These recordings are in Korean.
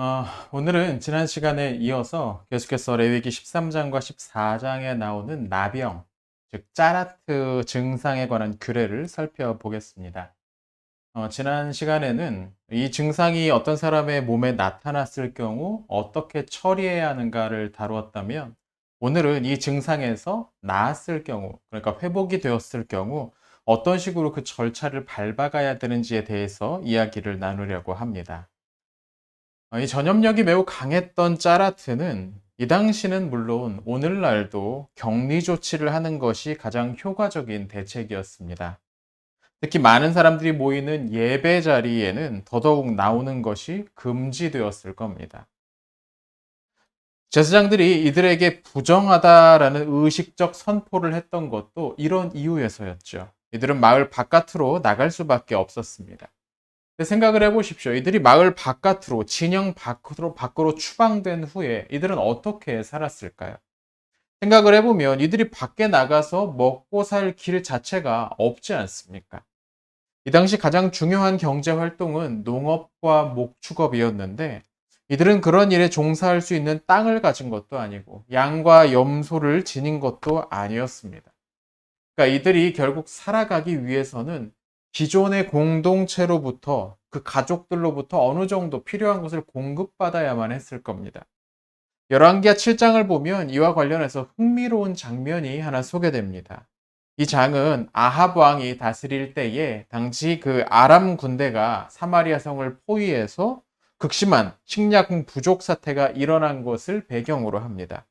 어, 오늘은 지난 시간에 이어서 계속해서 레위기 13장과 14장에 나오는 나병, 즉 짜라트 증상에 관한 규례를 살펴보겠습니다. 어, 지난 시간에는 이 증상이 어떤 사람의 몸에 나타났을 경우 어떻게 처리해야 하는가를 다루었다면 오늘은 이 증상에서 나았을 경우, 그러니까 회복이 되었을 경우 어떤 식으로 그 절차를 밟아가야 되는지에 대해서 이야기를 나누려고 합니다. 어, 이 전염력이 매우 강했던 짜라트는 이 당시는 물론 오늘날도 격리 조치를 하는 것이 가장 효과적인 대책이었습니다. 특히 많은 사람들이 모이는 예배 자리에는 더더욱 나오는 것이 금지되었을 겁니다. 제사장들이 이들에게 부정하다라는 의식적 선포를 했던 것도 이런 이유에서였죠. 이들은 마을 바깥으로 나갈 수밖에 없었습니다. 생각을 해보십시오. 이들이 마을 바깥으로, 진영 밖으로, 밖으로 추방된 후에 이들은 어떻게 살았을까요? 생각을 해보면 이들이 밖에 나가서 먹고 살 길 자체가 없지 않습니까? 이 당시 가장 중요한 경제 활동은 농업과 목축업이었는데 이들은 그런 일에 종사할 수 있는 땅을 가진 것도 아니고 양과 염소를 지닌 것도 아니었습니다. 그러니까 이들이 결국 살아가기 위해서는 기존의 공동체로부터 그 가족들로부터 어느 정도 필요한 것을 공급받아야만 했을 겁니다. 열왕기하 7장을 보면 이와 관련해서 흥미로운 장면이 하나 소개됩니다. 이 장은 아합 왕이 다스릴 때에 당시 그 아람 군대가 사마리아 성을 포위해서 극심한 식량 부족 사태가 일어난 것을 배경으로 합니다.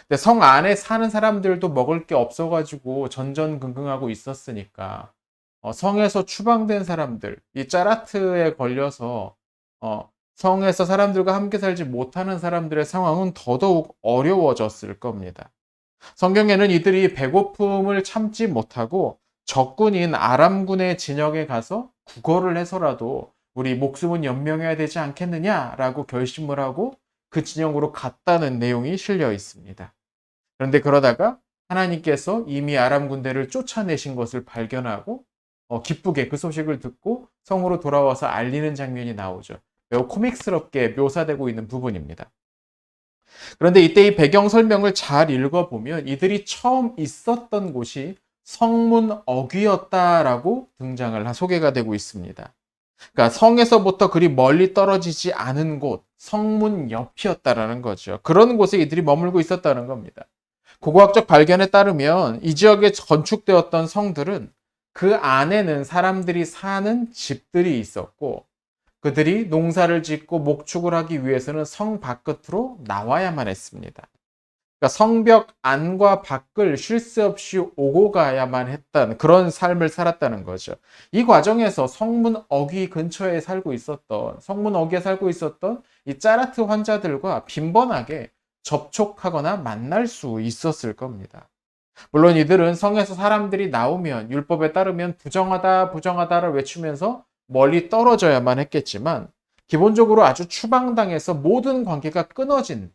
근데 성 안에 사는 사람들도 먹을 게 없어가지고 전전긍긍하고 있었으니까 어, 성에서 추방된 사람들, 이 짜라트에 걸려서 어, 성에서 사람들과 함께 살지 못하는 사람들의 상황은 더더욱 어려워졌을 겁니다. 성경에는 이들이 배고픔을 참지 못하고 적군인 아람군의 진영에 가서 구걸을 해서라도 우리 목숨은 연명해야 되지 않겠느냐라고 결심을 하고 그 진영으로 갔다는 내용이 실려 있습니다. 그런데 그러다가 하나님께서 이미 아람 군대를 쫓아내신 것을 발견하고 어, 기쁘게 그 소식을 듣고 성으로 돌아와서 알리는 장면이 나오죠. 매우 코믹스럽게 묘사되고 있는 부분입니다. 그런데 이때 이 배경 설명을 잘 읽어보면 이들이 처음 있었던 곳이 성문 어귀였다라고 등장을 소개가 되고 있습니다. 그러니까 성에서부터 그리 멀리 떨어지지 않은 곳, 성문 옆이었다라는 거죠. 그런 곳에 이들이 머물고 있었다는 겁니다. 고고학적 발견에 따르면 이 지역에 건축되었던 성들은 그 안에는 사람들이 사는 집들이 있었고 그들이 농사를 짓고 목축을 하기 위해서는 성 바깥으로 나와야만 했습니다. 그러니까 성벽 안과 밖을 쉴 새 없이 오고 가야만 했던 그런 삶을 살았다는 거죠. 이 과정에서 성문 어귀 근처에 살고 있었던 성문 어귀에 살고 있었던 이 짜라트 환자들과 빈번하게 접촉하거나 만날 수 있었을 겁니다. 물론 이들은 성에서 사람들이 나오면 율법에 따르면 부정하다, 부정하다를 외치면서 멀리 떨어져야만 했겠지만 기본적으로 아주 추방당해서 모든 관계가 끊어진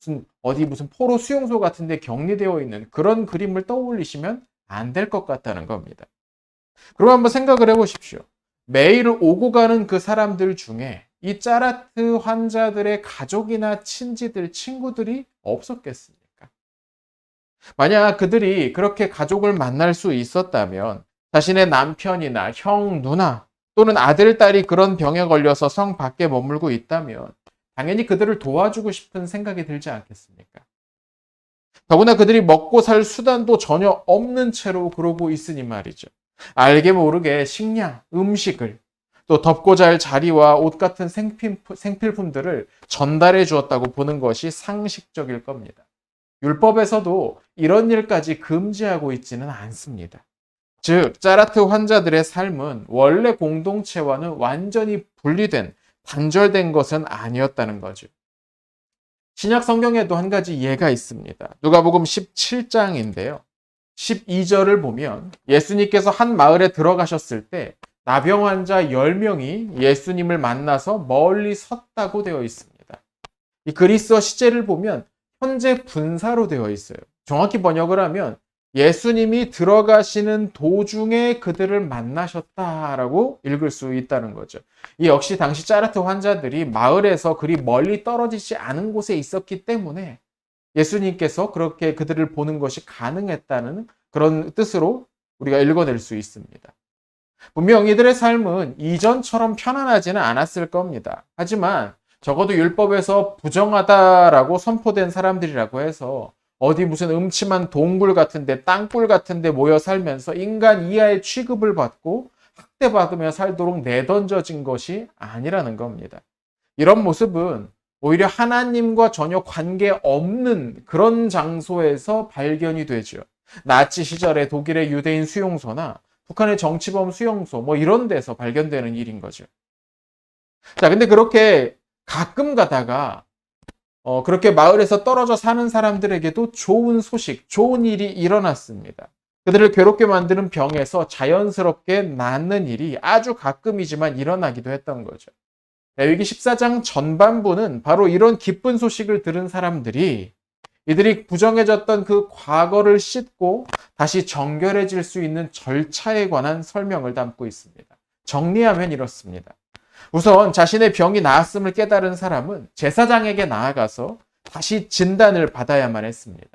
무슨 어디 무슨 포로 수용소 같은 데 격리되어 있는 그런 그림을 떠올리시면 안 될 것 같다는 겁니다. 그럼 한번 생각을 해 보십시오. 매일 오고 가는 그 사람들 중에 이 짜라트 환자들의 가족이나 친지들, 친구들이 없었겠습니까? 만약 그들이 그렇게 가족을 만날 수 있었다면 자신의 남편이나 형, 누나 또는 아들, 딸이 그런 병에 걸려서 성 밖에 머물고 있다면 당연히 그들을 도와주고 싶은 생각이 들지 않겠습니까? 더구나 그들이 먹고 살 수단도 전혀 없는 채로 그러고 있으니 말이죠. 알게 모르게 식량, 음식을 또 덮고 잘 자리와 옷 같은 생필품들을 전달해 주었다고 보는 것이 상식적일 겁니다. 율법에서도 이런 일까지 금지하고 있지는 않습니다. 즉, 짜라트 환자들의 삶은 원래 공동체와는 완전히 분리된, 단절된 것은 아니었다는 거죠. 신약 성경에도 한 가지 예가 있습니다. 누가복음 17장인데요. 12절을 보면 예수님께서 한 마을에 들어가셨을 때 나병 환자 10명이 예수님을 만나서 멀리 섰다고 되어 있습니다. 이 그리스어 시제를 보면 현재 분사로 되어 있어요. 정확히 번역을 하면 예수님이 들어가시는 도중에 그들을 만나셨다라고 읽을 수 있다는 거죠. 이 역시 당시 짜르트 환자들이 마을에서 그리 멀리 떨어지지 않은 곳에 있었기 때문에 예수님께서 그렇게 그들을 보는 것이 가능했다는 그런 뜻으로 우리가 읽어낼 수 있습니다. 분명 이들의 삶은 이전처럼 편안하지는 않았을 겁니다. 하지만 적어도 율법에서 부정하다라고 선포된 사람들이라고 해서 어디 무슨 음침한 동굴 같은데 땅굴 같은데 모여 살면서 인간 이하의 취급을 받고 학대받으며 살도록 내던져진 것이 아니라는 겁니다. 이런 모습은 오히려 하나님과 전혀 관계 없는 그런 장소에서 발견이 되죠. 나치 시절의 독일의 유대인 수용소나 북한의 정치범 수용소 뭐 이런 데서 발견되는 일인 거죠. 자, 근데 그렇게 가끔 가다가 어, 그렇게 마을에서 떨어져 사는 사람들에게도 좋은 소식, 좋은 일이 일어났습니다. 그들을 괴롭게 만드는 병에서 자연스럽게 낫는 일이 아주 가끔이지만 일어나기도 했던 거죠. 레위기 14장 전반부는 바로 이런 기쁜 소식을 들은 사람들이 이들이 부정해졌던 그 과거를 씻고 다시 정결해질 수 있는 절차에 관한 설명을 담고 있습니다. 정리하면 이렇습니다. 우선 자신의 병이 나았음을 깨달은 사람은 제사장에게 나아가서 다시 진단을 받아야만 했습니다.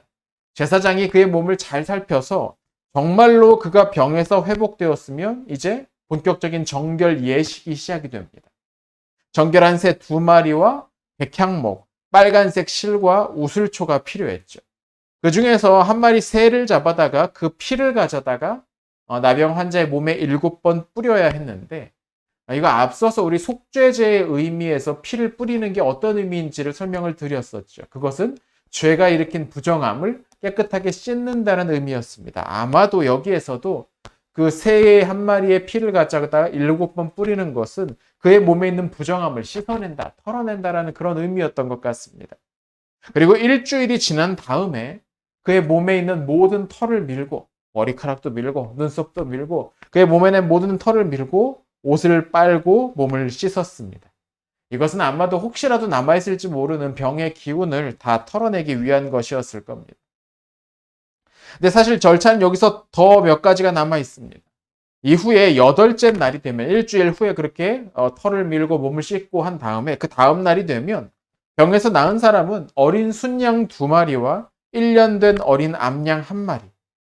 제사장이 그의 몸을 잘 살펴서 정말로 그가 병에서 회복되었으면 이제 본격적인 정결 예식이 시작이 됩니다. 정결한 새 두 마리와 백향목, 빨간색 실과 우슬초가 필요했죠. 그 중에서 한 마리 새를 잡아다가 그 피를 가져다가 어, 나병 환자의 몸에 일곱 번 뿌려야 했는데 아, 이거 앞서서 우리 속죄제의 의미에서 피를 뿌리는 게 어떤 의미인지를 설명을 드렸었죠. 그것은 죄가 일으킨 부정함을 깨끗하게 씻는다는 의미였습니다. 아마도 여기에서도 그 새의 한 마리의 피를 가져다가 일곱 번 뿌리는 것은 그의 몸에 있는 부정함을 씻어낸다, 털어낸다라는 그런 의미였던 것 같습니다. 그리고 일주일이 지난 다음에 그의 몸에 있는 모든 털을 밀고 머리카락도 밀고 눈썹도 밀고 그의 몸에 있는 모든 털을 밀고 옷을 빨고 몸을 씻었습니다. 이것은 아마도 혹시라도 남아있을지 모르는 병의 기운을 다 털어내기 위한 것이었을 겁니다. 근데 사실 절차는 여기서 더 몇 가지가 남아 있습니다. 이후에 여덟째 날이 되면 일주일 후에 그렇게 어, 털을 밀고 몸을 씻고 한 다음에 그 다음 날이 되면 병에서 나은 사람은 어린 순양 두 마리와 1년 된 어린 암양 한 마리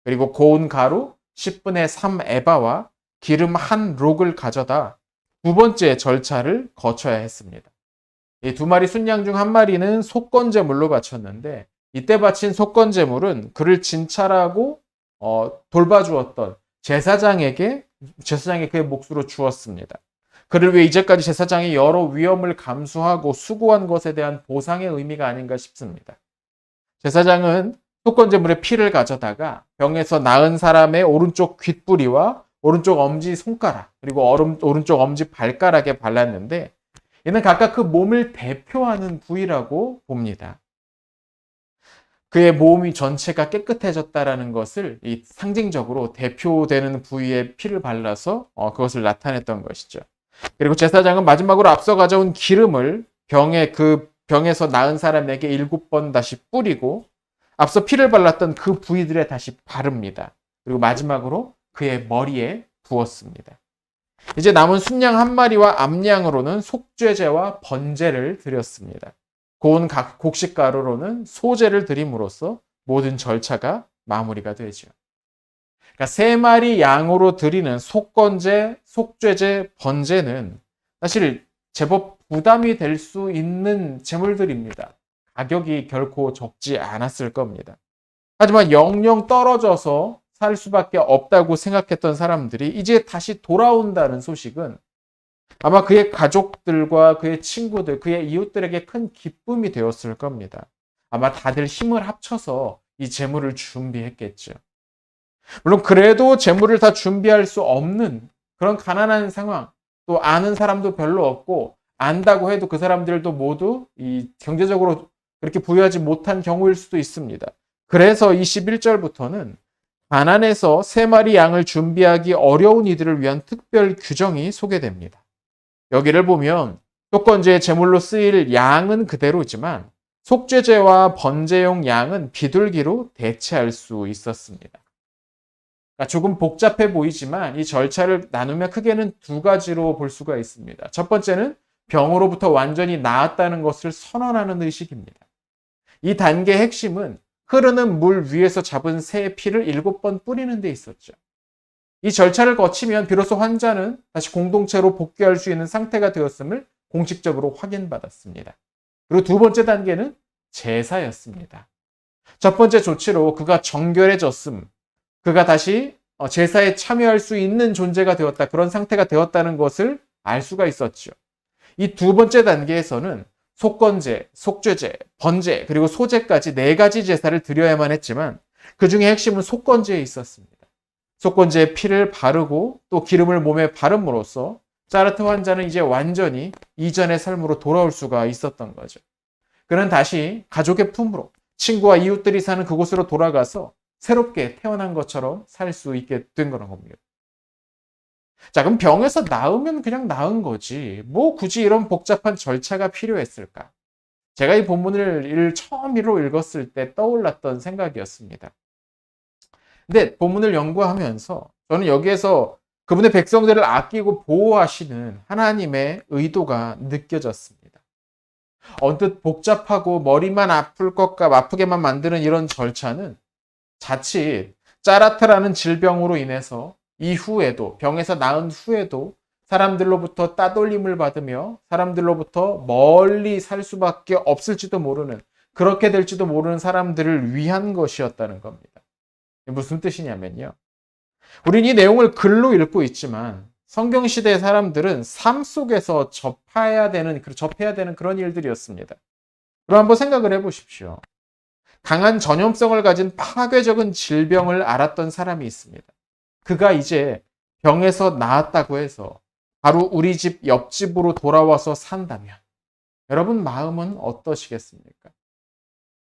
그리고 고운 가루 10분의 3 에바와 기름 한 록을 가져다 두 번째 절차를 거쳐야 했습니다. 이 두 마리 순양 중 한 마리는 속건제물로 바쳤는데 이때 바친 속건제물은 그를 진찰하고 어, 돌봐주었던 제사장에게 제사장의 그의 몫으로 주었습니다. 그를 위해 이제까지 제사장이 여러 위험을 감수하고 수고한 것에 대한 보상의 의미가 아닌가 싶습니다. 제사장은 속건제물의 피를 가져다가 병에서 나은 사람의 오른쪽 귓부리와 오른쪽 엄지 손가락 그리고 얼음, 오른쪽 엄지 발가락에 발랐는데 이는 각각 그 몸을 대표하는 부위라고 봅니다. 그의 몸이 전체가 깨끗해졌다라는 것을 이 상징적으로 대표되는 부위에 피를 발라서 어, 그것을 나타냈던 것이죠. 그리고 제사장은 마지막으로 앞서 가져온 기름을 병에 그 병에서 나은 사람에게 일곱 번 다시 뿌리고 앞서 피를 발랐던 그 부위들에 다시 바릅니다. 그리고 마지막으로 그의 머리에 부었습니다. 이제 남은 순양 한 마리와 암양으로는 속죄제와 번제를 드렸습니다. 고운 곡식 가루로는 소제를 드림으로써 모든 절차가 마무리가 되죠. 그러니까 세 마리 양으로 드리는 속건제, 속죄제, 번제는 사실 제법 부담이 될 수 있는 제물들입니다. 가격이 결코 적지 않았을 겁니다. 하지만 영영 떨어져서 살 수밖에 없다고 생각했던 사람들이 이제 다시 돌아온다는 소식은 아마 그의 가족들과 그의 친구들, 그의 이웃들에게 큰 기쁨이 되었을 겁니다. 아마 다들 힘을 합쳐서 이 재물을 준비했겠죠. 물론 그래도 재물을 다 준비할 수 없는 그런 가난한 상황, 또 아는 사람도 별로 없고 안다고 해도 그 사람들도 모두 이 경제적으로 그렇게 부유하지 못한 경우일 수도 있습니다. 그래서 21절부터는 가난해서 세 마리 양을 준비하기 어려운 이들을 위한 특별 규정이 소개됩니다. 여기를 보면 속건제의 제물로 쓰일 양은 그대로지만 속죄제와 번제용 양은 비둘기로 대체할 수 있었습니다. 그러니까 조금 복잡해 보이지만 이 절차를 나누면 크게는 두 가지로 볼 수가 있습니다. 첫 번째는 병으로부터 완전히 나았다는 것을 선언하는 의식입니다. 이 단계의 핵심은 흐르는 물 위에서 잡은 새의 피를 일곱 번 뿌리는 데 있었죠. 이 절차를 거치면 비로소 환자는 다시 공동체로 복귀할 수 있는 상태가 되었음을 공식적으로 확인받았습니다. 그리고 두 번째 단계는 제사였습니다. 첫 번째 조치로 그가 정결해졌음, 그가 다시 어, 제사에 참여할 수 있는 존재가 되었다. 그런 상태가 되었다는 것을 알 수가 있었죠. 이 두 번째 단계에서는 속건제, 속죄제, 번제, 그리고 소제까지 네 가지 제사를 드려야만 했지만 그 중에 핵심은 속건제에 있었습니다. 속건제에 피를 바르고 또 기름을 몸에 바름으로써 짜르트 환자는 이제 완전히 이전의 삶으로 돌아올 수가 있었던 거죠. 그는 다시 가족의 품으로 친구와 이웃들이 사는 그곳으로 돌아가서 새롭게 태어난 것처럼 살 수 있게 된 거란 겁니다. 자, 그럼 병에서 나으면 그냥 나은 거지. 뭐 굳이 이런 복잡한 절차가 필요했을까? 제가 이 본문을 처음으로 읽었을 때 떠올랐던 생각이었습니다. 근데 본문을 연구하면서 저는 여기에서 그분의 백성들을 아끼고 보호하시는 하나님의 의도가 느껴졌습니다. 언뜻 복잡하고 머리만 아플 것과 아프게만 만드는 이런 절차는 자칫 짜라트라는 질병으로 인해서 이후에도 병에서 나은 후에도 사람들로부터 따돌림을 받으며 사람들로부터 멀리 살 수밖에 없을지도 모르는 그렇게 될지도 모르는 사람들을 위한 것이었다는 겁니다. 무슨 뜻이냐면요. 우린 이 내용을 글로 읽고 있지만 성경 시대의 사람들은 삶 속에서 접해야 되는 접해야 되는 그런 일들이었습니다. 그럼 한번 생각을 해 보십시오. 강한 전염성을 가진 파괴적인 질병을 알았던 사람이 있습니다. 그가 이제 병에서 나았다고 해서 바로 우리 집 옆집으로 돌아와서 산다면 여러분 마음은 어떠시겠습니까?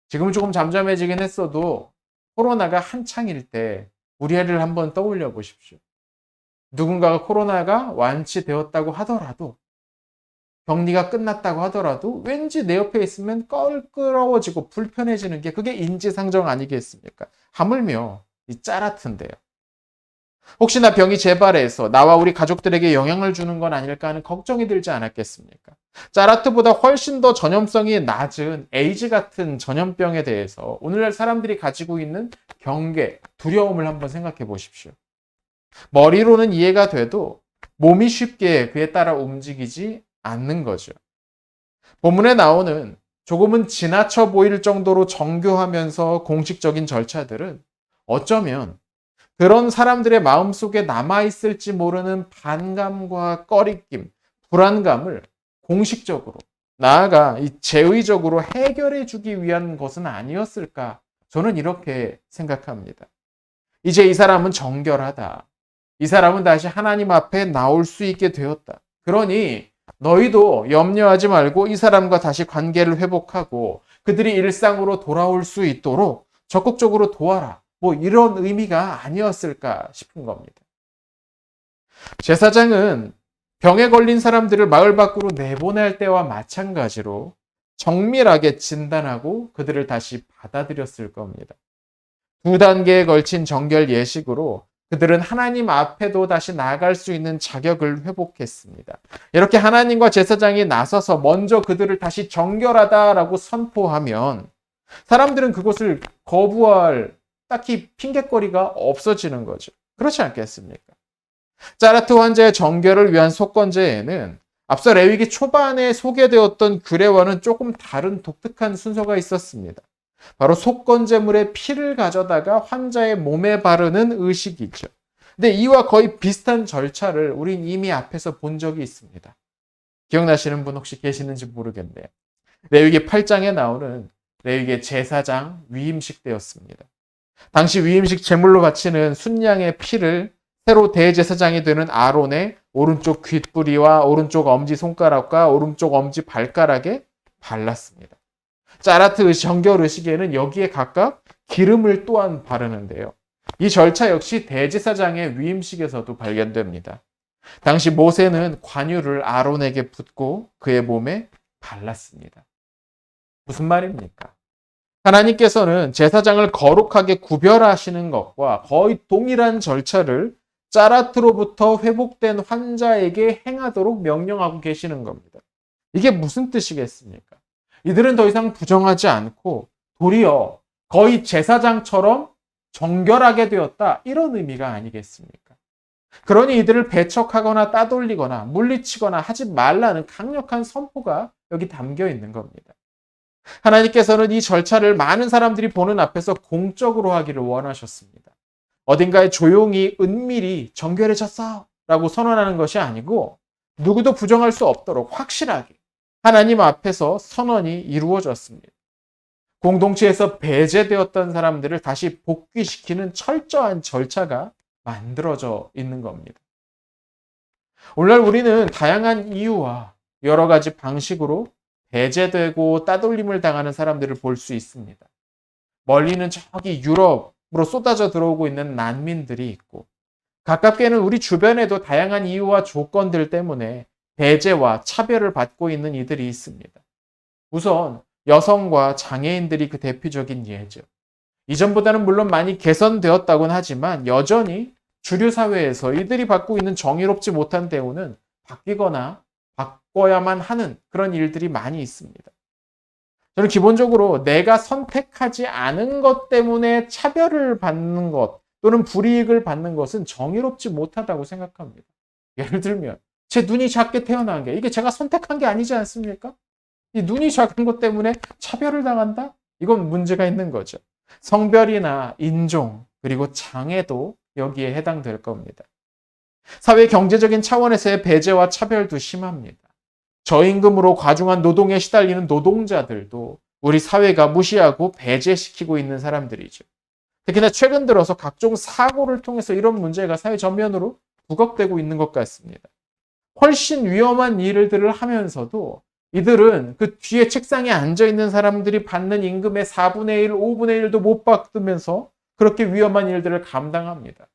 지금은 조금 잠잠해지긴 했어도 코로나가 한창일 때 우리 애를 한번 떠올려 보십시오. 누군가가 코로나가 완치되었다고 하더라도 격리가 끝났다고 하더라도 왠지 내 옆에 있으면 껄끄러워지고 불편해지는 게 그게 인지상정 아니겠습니까? 하물며 이 짜라튼데요. 혹시나 병이 재발해서 나와 우리 가족들에게 영향을 주는 건 아닐까 하는 걱정이 들지 않았겠습니까? 짜라트보다 훨씬 더 전염성이 낮은 에이즈 같은 전염병에 대해서 오늘날 사람들이 가지고 있는 경계, 두려움을 한번 생각해 보십시오. 머리로는 이해가 돼도 몸이 쉽게 그에 따라 움직이지 않는 거죠. 본문에 나오는 조금은 지나쳐 보일 정도로 정교하면서 공식적인 절차들은 어쩌면 그런 사람들의 마음속에 남아있을지 모르는 반감과 꺼리낌, 불안감을 공식적으로, 나아가 제의적으로 해결해 주기 위한 것은 아니었을까? 저는 이렇게 생각합니다. 이제 이 사람은 정결하다. 이 사람은 다시 하나님 앞에 나올 수 있게 되었다. 그러니 너희도 염려하지 말고 이 사람과 다시 관계를 회복하고 그들이 일상으로 돌아올 수 있도록 적극적으로 도와라. 뭐 이런 의미가 아니었을까 싶은 겁니다. 제사장은 병에 걸린 사람들을 마을 밖으로 내보낼 때와 마찬가지로 정밀하게 진단하고 그들을 다시 받아들였을 겁니다. 두 단계에 걸친 정결 예식으로 그들은 하나님 앞에도 다시 나아갈 수 있는 자격을 회복했습니다. 이렇게 하나님과 제사장이 나서서 먼저 그들을 다시 정결하다라고 선포하면 사람들은 그것을 거부할 딱히 핑계거리가 없어지는 거죠. 그렇지 않겠습니까? 짜라트 환자의 정결을 위한 속건제에는 앞서 레위기 초반에 소개되었던 규례와는 조금 다른 독특한 순서가 있었습니다. 바로 속건제물의 피를 가져다가 환자의 몸에 바르는 의식이죠. 근데 이와 거의 비슷한 절차를 우린 이미 앞에서 본 적이 있습니다. 기억나시는 분 혹시 계시는지 모르겠네요. 레위기 8장에 나오는 레위기 제사장 위임식 때였습니다. 당시 위임식 제물로 바치는 순양의 피를 새로 대제사장이 되는 아론의 오른쪽 귓뿌리와 오른쪽 엄지 손가락과 오른쪽 엄지 발가락에 발랐습니다. 짜라트 정결 의식에는 여기에 각각 기름을 또한 바르는데요. 이 절차 역시 대제사장의 위임식에서도 발견됩니다. 당시 모세는 관유를 아론에게 붓고 그의 몸에 발랐습니다. 무슨 말입니까? 하나님께서는 제사장을 거룩하게 구별하시는 것과 거의 동일한 절차를 짜라트로부터 회복된 환자에게 행하도록 명령하고 계시는 겁니다. 이게 무슨 뜻이겠습니까? 이들은 더 이상 부정하지 않고 도리어 거의 제사장처럼 정결하게 되었다. 이런 의미가 아니겠습니까? 그러니 이들을 배척하거나 따돌리거나 물리치거나 하지 말라는 강력한 선포가 여기 담겨 있는 겁니다. 하나님께서는 이 절차를 많은 사람들이 보는 앞에서 공적으로 하기를 원하셨습니다. 어딘가에 조용히 은밀히 정결해졌어 라고 선언하는 것이 아니고 누구도 부정할 수 없도록 확실하게 하나님 앞에서 선언이 이루어졌습니다. 공동체에서 배제되었던 사람들을 다시 복귀시키는 철저한 절차가 만들어져 있는 겁니다. 오늘날 우리는 다양한 이유와 여러 가지 방식으로 배제되고 따돌림을 당하는 사람들을 볼 수 있습니다. 멀리는 저기 유럽으로 쏟아져 들어오고 있는 난민들이 있고, 가깝게는 우리 주변에도 다양한 이유와 조건들 때문에 배제와 차별을 받고 있는 이들이 있습니다. 우선 여성과 장애인들이 그 대표적인 예죠. 이전보다는 물론 많이 개선되었다곤 하지만 여전히 주류 사회에서 이들이 받고 있는 정의롭지 못한 대우는 바뀌거나 바꿔야만 하는 그런 일들이 많이 있습니다. 저는 기본적으로 내가 선택하지 않은 것 때문에 차별을 받는 것 또는 불이익을 받는 것은 정의롭지 못하다고 생각합니다. 예를 들면 제 눈이 작게 태어난 게 이게 제가 선택한 게 아니지 않습니까? 이 눈이 작은 것 때문에 차별을 당한다? 이건 문제가 있는 거죠. 성별이나 인종 그리고 장애도 여기에 해당될 겁니다. 사회 경제적인 차원에서의 배제와 차별도 심합니다. 저임금으로 과중한 노동에 시달리는 노동자들도 우리 사회가 무시하고 배제시키고 있는 사람들이죠. 특히나 최근 들어서 각종 사고를 통해서 이런 문제가 사회 전면으로 부각되고 있는 것 같습니다. 훨씬 위험한 일들을 하면서도 이들은 그 뒤에 책상에 앉아 있는 사람들이 받는 임금의 4분의 1, 5분의 1도 못 받으면서 그렇게 위험한 일들을 감당합니다.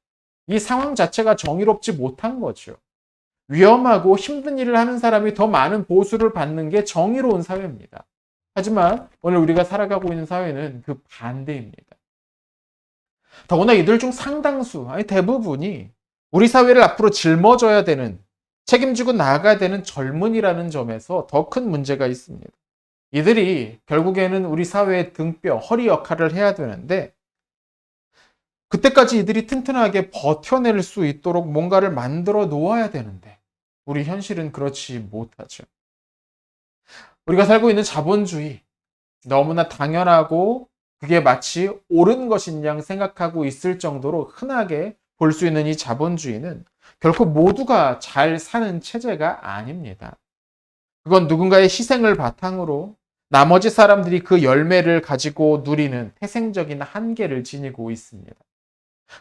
이 상황 자체가 정의롭지 못한 거죠. 위험하고 힘든 일을 하는 사람이 더 많은 보수를 받는 게 정의로운 사회입니다. 하지만 오늘 우리가 살아가고 있는 사회는 그 반대입니다. 더구나 이들 중 상당수, 아니 대부분이 우리 사회를 앞으로 짊어져야 되는 책임지고 나아가야 되는 젊은이라는 점에서 더 큰 문제가 있습니다. 이들이 결국에는 우리 사회의 등뼈, 허리 역할을 해야 되는데 그때까지 이들이 튼튼하게 버텨낼 수 있도록 뭔가를 만들어 놓아야 되는데 우리 현실은 그렇지 못하죠. 우리가 살고 있는 자본주의 너무나 당연하고 그게 마치 옳은 것인 양 생각하고 있을 정도로 흔하게 볼 수 있는 이 자본주의는 결코 모두가 잘 사는 체제가 아닙니다. 그건 누군가의 희생을 바탕으로 나머지 사람들이 그 열매를 가지고 누리는 태생적인 한계를 지니고 있습니다.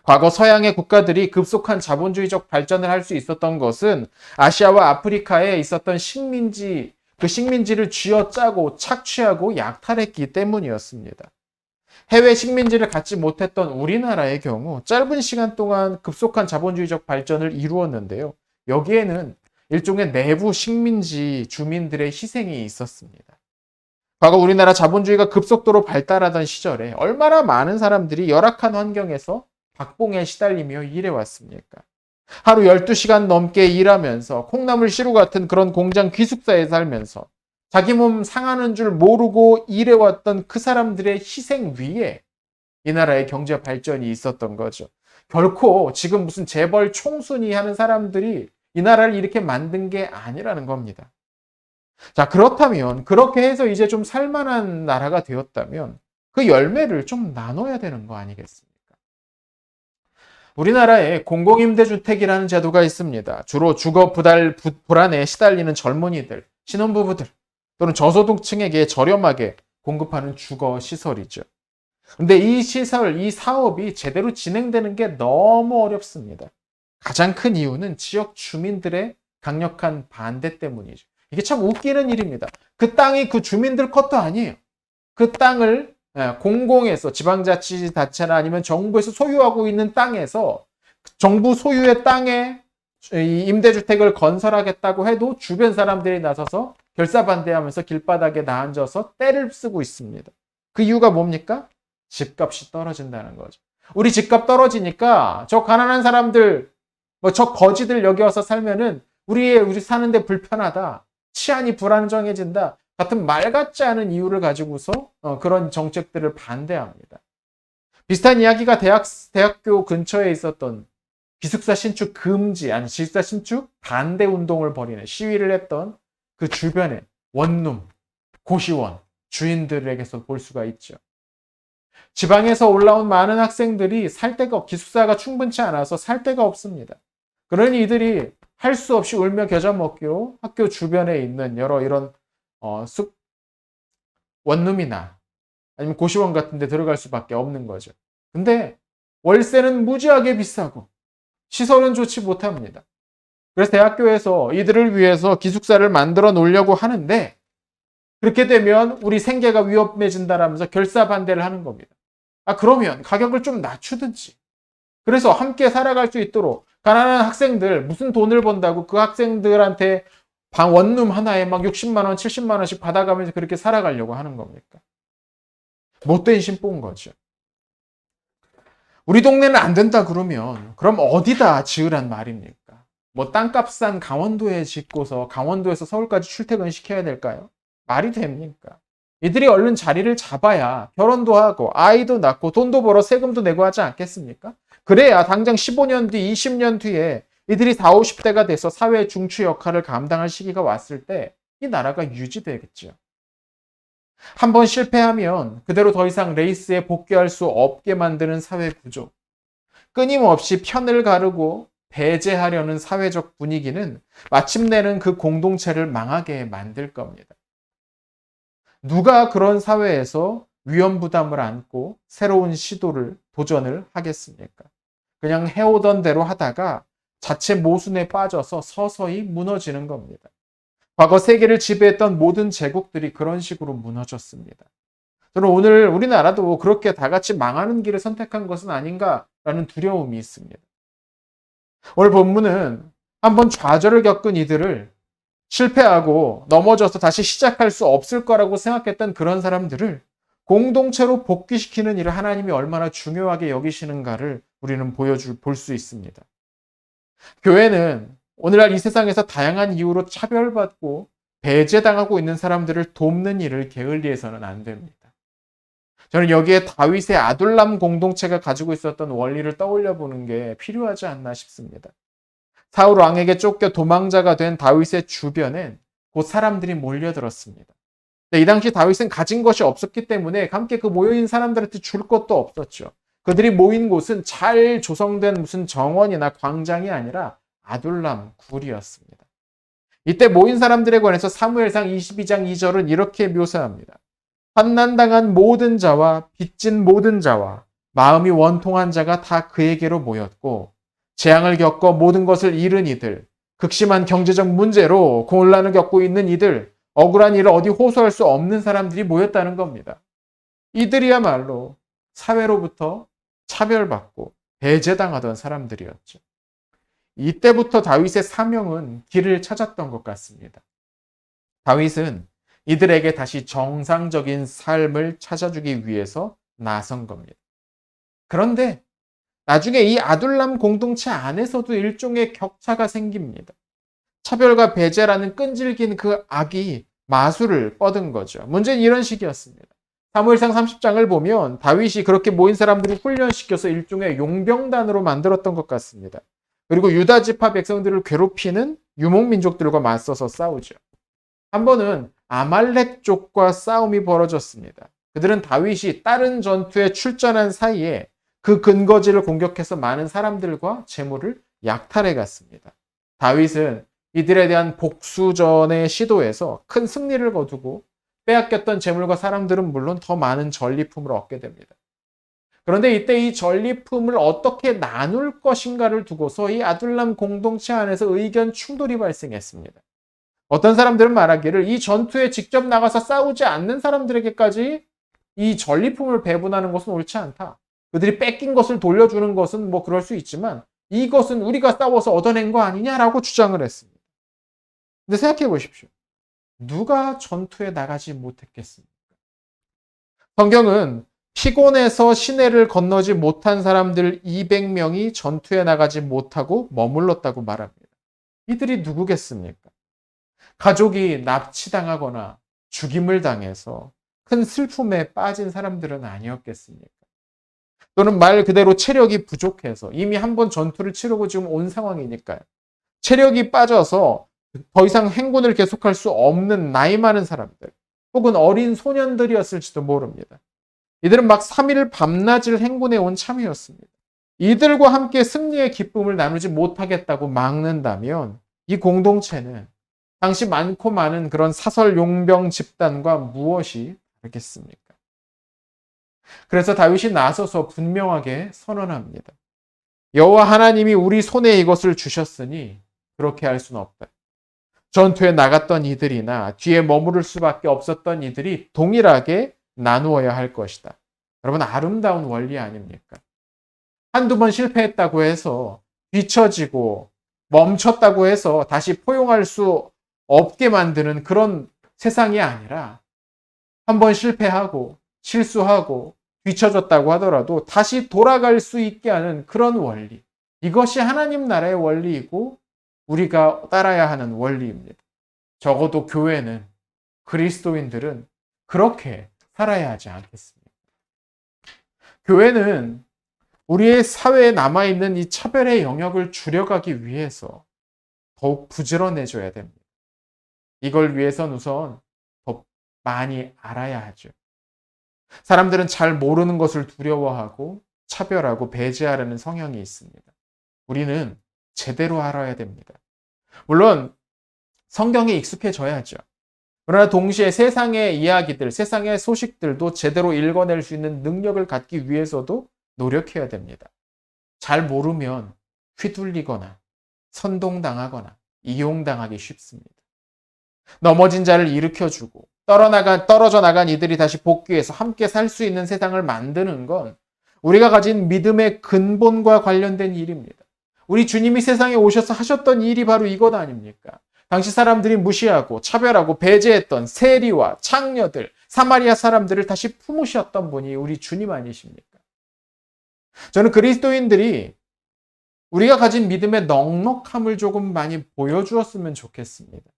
과거 서양의 국가들이 급속한 자본주의적 발전을 할 수 있었던 것은 아시아와 아프리카에 있었던 식민지, 그 식민지를 쥐어 짜고 착취하고 약탈했기 때문이었습니다. 해외 식민지를 갖지 못했던 우리나라의 경우 짧은 시간 동안 급속한 자본주의적 발전을 이루었는데요. 여기에는 일종의 내부 식민지 주민들의 희생이 있었습니다. 과거 우리나라 자본주의가 급속도로 발달하던 시절에 얼마나 많은 사람들이 열악한 환경에서 박봉에 시달리며 일해왔습니까? 하루 12시간 넘게 일하면서 콩나물 시루 같은 그런 공장 기숙사에 살면서 자기 몸 상하는 줄 모르고 일해왔던 그 사람들의 희생 위에 이 나라의 경제 발전이 있었던 거죠. 결코 지금 무슨 재벌 총순위 하는 사람들이 이 나라를 이렇게 만든 게 아니라는 겁니다. 자, 그렇다면, 그렇게 해서 이제 좀 살만한 나라가 되었다면 그 열매를 좀 나눠야 되는 거 아니겠습니까? 우리나라에 공공임대주택이라는 제도가 있습니다. 주로 주거 부달, 불안에 시달리는 젊은이들, 신혼부부들, 또는 저소득층에게 저렴하게 공급하는 주거 시설이죠. 근데 이 시설, 이 사업이 제대로 진행되는 게 너무 어렵습니다. 가장 큰 이유는 지역 주민들의 강력한 반대 때문이죠. 이게 참 웃기는 일입니다. 그 땅이 그 주민들 것도 아니에요. 그 땅을 예, 공공에서 지방자치단체나 아니면 정부에서 소유하고 있는 땅에서 정부 소유의 땅에 임대주택을 건설하겠다고 해도 주변 사람들이 나서서 결사반대하면서 길바닥에 나앉아서 때를 쓰고 있습니다. 그 이유가 뭡니까? 집값이 떨어진다는 거죠. 우리 집값 떨어지니까 저 가난한 사람들, 뭐 저 거지들 여기 와서 살면은 우리 우리 사는데 불편하다, 치안이 불안정해진다 같은 말 같지 않은 이유를 가지고서 어, 그런 정책들을 반대합니다. 비슷한 이야기가 대학 대학교 근처에 있었던 기숙사 신축 금지 아니 기숙사 신축 반대 운동을 벌이는 시위를 했던 그 주변에 원룸, 고시원 주인들에게서 볼 수가 있죠. 지방에서 올라온 많은 학생들이 살 데가 기숙사가 충분치 않아서 살 데가 없습니다. 그러니 이들이 할 수 없이 울며 겨자 먹기로 학교 주변에 있는 여러 이런 어, 숙 원룸이나 아니면 고시원 같은 데 들어갈 수밖에 없는 거죠. 근데 월세는 무지하게 비싸고 시설은 좋지 못합니다. 그래서 대학교에서 이들을 위해서 기숙사를 만들어 놓으려고 하는데 그렇게 되면 우리 생계가 위험해진다라면서 결사 반대를 하는 겁니다. 아, 그러면 가격을 좀 낮추든지. 그래서 함께 살아갈 수 있도록 가난한 학생들 무슨 돈을 번다고 그 학생들한테 방 원룸 하나에 막 60만 원, 70만 원씩 받아가면서 그렇게 살아가려고 하는 겁니까? 못된 심보인 거죠. 우리 동네는 안 된다 그러면 그럼 어디다 지으란 말입니까? 뭐 땅값 싼 강원도에 짓고서 강원도에서 서울까지 출퇴근 시켜야 될까요? 말이 됩니까? 이들이 얼른 자리를 잡아야 결혼도 하고 아이도 낳고 돈도 벌어 세금도 내고 하지 않겠습니까? 그래야 당장 15년 뒤, 20년 뒤에 이들이 4, 50대가 돼서 사회 중추 역할을 감당할 시기가 왔을 때 이 나라가 유지되겠죠. 한번 실패하면 그대로 더 이상 레이스에 복귀할 수 없게 만드는 사회 구조. 끊임없이 편을 가르고 배제하려는 사회적 분위기는 마침내는 그 공동체를 망하게 만들 겁니다. 누가 그런 사회에서 위험 부담을 안고 새로운 시도를, 도전을 하겠습니까? 그냥 해오던 대로 하다가 자체 모순에 빠져서 서서히 무너지는 겁니다. 과거 세계를 지배했던 모든 제국들이 그런 식으로 무너졌습니다. 저는 오늘 우리나라도 그렇게 다 같이 망하는 길을 선택한 것은 아닌가라는 두려움이 있습니다. 오늘 본문은 한번 좌절을 겪은 이들을 실패하고 넘어져서 다시 시작할 수 없을 거라고 생각했던 그런 사람들을 공동체로 복귀시키는 일을 하나님이 얼마나 중요하게 여기시는가를 우리는 보여줄 볼 수 있습니다. 교회는 오늘날 이 세상에서 다양한 이유로 차별받고 배제당하고 있는 사람들을 돕는 일을 게을리해서는 안 됩니다. 저는 여기에 다윗의 아둘람 공동체가 가지고 있었던 원리를 떠올려 보는 게 필요하지 않나 싶습니다. 사울 왕에게 쫓겨 도망자가 된 다윗의 주변엔 곧 사람들이 몰려들었습니다. 이 당시 다윗은 가진 것이 없었기 때문에 함께 그 모여있는 사람들한테 줄 것도 없었죠. 그들이 모인 곳은 잘 조성된 무슨 정원이나 광장이 아니라 아둘람 굴이었습니다. 이때 모인 사람들에 관해서 사무엘상 22장 2절은 이렇게 묘사합니다. 환난당한 모든 자와 빚진 모든 자와 마음이 원통한 자가 다 그에게로 모였고 재앙을 겪어 모든 것을 잃은 이들, 극심한 경제적 문제로 곤란을 겪고 있는 이들, 억울한 일을 어디 호소할 수 없는 사람들이 모였다는 겁니다. 이들이야말로 사회로부터 차별받고 배제당하던 사람들이었죠. 이때부터 다윗의 사명은 길을 찾았던 것 같습니다. 다윗은 이들에게 다시 정상적인 삶을 찾아주기 위해서 나선 겁니다. 그런데 나중에 이 아둘람 공동체 안에서도 일종의 격차가 생깁니다. 차별과 배제라는 끈질긴 그 악이 마술을 뻗은 거죠. 문제는 이런 식이었습니다. 사무엘상 30장을 보면 다윗이 그렇게 모인 사람들을 훈련시켜서 일종의 용병단으로 만들었던 것 같습니다. 그리고 유다 지파 백성들을 괴롭히는 유목 민족들과 맞서서 싸우죠. 한 번은 아말렉 쪽과 싸움이 벌어졌습니다. 그들은 다윗이 다른 전투에 출전한 사이에 그 근거지를 공격해서 많은 사람들과 재물을 약탈해 갔습니다. 다윗은 이들에 대한 복수전의 시도에서 큰 승리를 거두고 빼앗겼던 재물과 사람들은 물론 더 많은 전리품을 얻게 됩니다. 그런데 이때 이 전리품을 어떻게 나눌 것인가를 두고서 이 아둘람 공동체 안에서 의견 충돌이 발생했습니다. 어떤 사람들은 말하기를 이 전투에 직접 나가서 싸우지 않는 사람들에게까지 이 전리품을 배분하는 것은 옳지 않다. 그들이 뺏긴 것을 돌려주는 것은 뭐 그럴 수 있지만 이것은 우리가 싸워서 얻어낸 거 아니냐라고 주장을 했습니다. 근데 생각해 보십시오. 누가 전투에 나가지 못했겠습니까? 성경은 피곤해서 시내를 건너지 못한 사람들 200명이 전투에 나가지 못하고 머물렀다고 말합니다. 이들이 누구겠습니까? 가족이 납치당하거나 죽임을 당해서 큰 슬픔에 빠진 사람들은 아니었겠습니까? 또는 말 그대로 체력이 부족해서 이미 한 번 전투를 치르고 지금 온 상황이니까요. 체력이 빠져서 더 이상 행군을 계속할 수 없는 나이 많은 사람들, 혹은 어린 소년들이었을지도 모릅니다. 이들은 막 3일 밤낮을 행군해 온 참이었습니다. 이들과 함께 승리의 기쁨을 나누지 못하겠다고 막는다면 이 공동체는 당시 많고 많은 그런 사설 용병 집단과 무엇이 다르겠습니까? 그래서 다윗이 나서서 분명하게 선언합니다. 여호와 하나님이 우리 손에 이것을 주셨으니 그렇게 할 수는 없다. 전투에 나갔던 이들이나 뒤에 머무를 수밖에 없었던 이들이 동일하게 나누어야 할 것이다. 여러분, 아름다운 원리 아닙니까? 한두 번 실패했다고 해서 뒤처지고 멈췄다고 해서 다시 포용할 수 없게 만드는 그런 세상이 아니라 한 번 실패하고 실수하고 뒤처졌다고 하더라도 다시 돌아갈 수 있게 하는 그런 원리. 이것이 하나님 나라의 원리이고 우리가 따라야 하는 원리입니다. 적어도 교회는 그리스도인들은 그렇게 살아야 하지 않겠습니까? 교회는 우리의 사회에 남아있는 이 차별의 영역을 줄여가기 위해서 더욱 부지런해져야 됩니다. 이걸 위해선 우선 더 많이 알아야 하죠. 사람들은 잘 모르는 것을 두려워하고 차별하고 배제하려는 성향이 있습니다. 우리는 제대로 알아야 됩니다. 물론 성경에 익숙해져야죠. 그러나 동시에 세상의 이야기들, 세상의 소식들도 제대로 읽어낼 수 있는 능력을 갖기 위해서도 노력해야 됩니다. 잘 모르면 휘둘리거나 선동당하거나 이용당하기 쉽습니다. 넘어진 자를 일으켜주고 떨어나간, 떨어져 나간 이들이 다시 복귀해서 함께 살 수 있는 세상을 만드는 건 우리가 가진 믿음의 근본과 관련된 일입니다. 우리 주님이 세상에 오셔서 하셨던 일이 바로 이것 아닙니까? 당시 사람들이 무시하고 차별하고 배제했던 세리와 창녀들, 사마리아 사람들을 다시 품으셨던 분이 우리 주님 아니십니까? 저는 그리스도인들이 우리가 가진 믿음의 넉넉함을 조금 많이 보여주었으면 좋겠습니다.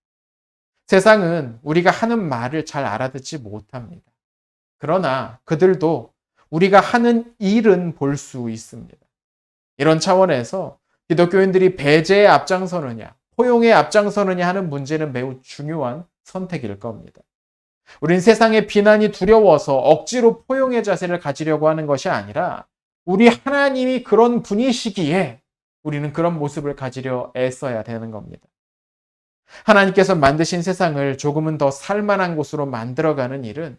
세상은 우리가 하는 말을 잘 알아듣지 못합니다. 그러나 그들도 우리가 하는 일은 볼 수 있습니다. 이런 차원에서 기독교인들이 배제에 앞장서느냐, 포용에 앞장서느냐 하는 문제는 매우 중요한 선택일 겁니다. 우린 세상의 비난이 두려워서 억지로 포용의 자세를 가지려고 하는 것이 아니라 우리 하나님이 그런 분이시기에 우리는 그런 모습을 가지려 애써야 되는 겁니다. 하나님께서 만드신 세상을 조금은 더 살만한 곳으로 만들어가는 일은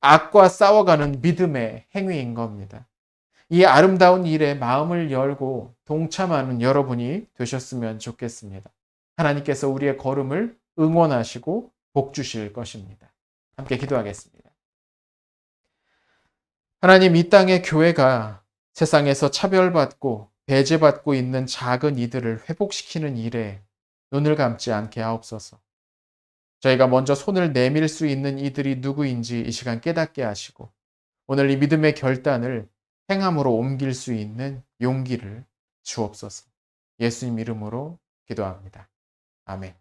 악과 싸워가는 믿음의 행위인 겁니다. 이 아름다운 일에 마음을 열고 동참하는 여러분이 되셨으면 좋겠습니다. 하나님께서 우리의 걸음을 응원하시고 복 주실 것입니다. 함께 기도하겠습니다. 하나님, 이 땅의 교회가 세상에서 차별받고 배제받고 있는 작은 이들을 회복시키는 일에 눈을 감지 않게 하옵소서. 저희가 먼저 손을 내밀 수 있는 이들이 누구인지 이 시간 깨닫게 하시고 오늘 이 믿음의 결단을 행함으로 옮길 수 있는 용기를 주옵소서. 예수님 이름으로 기도합니다. 아멘.